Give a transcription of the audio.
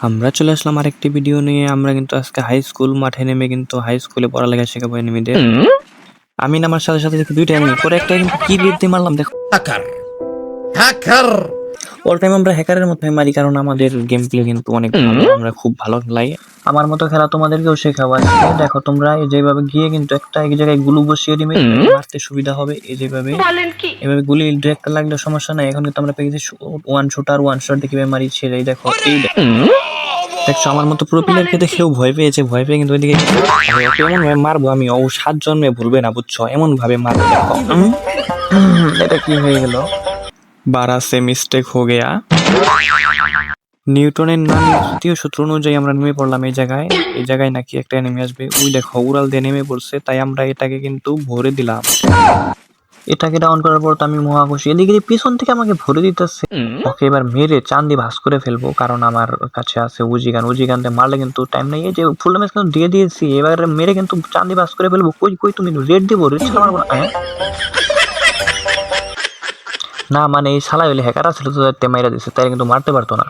আমরা চলে আসলাম আরেকটি ভিডিও নিয়ে। আমরা কিন্তু আজকে হাই স্কুল মাঠে নেমে কিন্তু হাই স্কুলে পড়ালেখা শেখাবো এনিমিদের। আমি নামার সাথে সাথে দুইটা এনিমি, পরে একটা কি বৃদ্ধি মারলাম, দেখো। হ্যাকার হ্যাকার অল টাইম আমরা হ্যাকারের মতো মারি কারণ আমাদের গেম প্লে কিন্তু অনেক ভালো আমরা খুব ভালো খেলাই। আমার মতো খেলা তোমাদেরকেও শেখাবো আজকে। দেখো তোমরা এই যেভাবে গিয়ে কিন্তু একটা এক জায়গায় গুলু বসিয়ে দিবে মারতে সুবিধা হবে। এই যেভাবে এভাবে গুলি ডিরেক্ট লাগলে সমস্যা নাই। এখন কিন্তু আমরা পেয়ে গেছি ওয়ান শুটার ওয়ান শট দেখে মারি ছেড়ে দেখো এই দেখছ আমার মতো পুরো প্লেয়ারকে দেখেও ভয় পেয়েছে ভয় পেয়ে কিন্তু ওইদিকে এমন ভাবে মারবো আমি ও সাত জন্মে ভুলবে না বুঝছ? এমন ভাবে মারবো দেখো। এটা কি হয়ে গেল? বারা সে মিস্টেক হো গেয়া। নিউটনের নাম তৃতীয় সূত্র অনুযায়ী আমরা নেমে পড়লাম এই জায়গায়। এই জায়গায় নাকি একটা নেমে আসবে। ওই দেখো, উড়াল দিয়ে নেমে পড়ছে, তাই আমরা এটাকে কিন্তু ভরে দিলাম। এটাকে ডাউন করার পর তো আমি মহা খুশি। এদিকে পিছন থেকে আমাকে ভরে দিতেছে, ওকে এবার মেরে চান্দি ভাস করে ফেলব, কারণ আমার কাছে আছে উজি গান উজি গানতে মারলে কিন্তু টাইম নেই। যে ফুল ড্যামেজ কিন্তু দিয়ে দিয়েছি, এবার মেরে কিন্তু চান্দি ভাস করে ফেলব। কই কই, তুমি রেড দিব রেড মারবো না? মানে এই শালা হইলে হ্যাকার আসলে তো মাইরা দিছে তাই কিন্তু মারতে পারতো না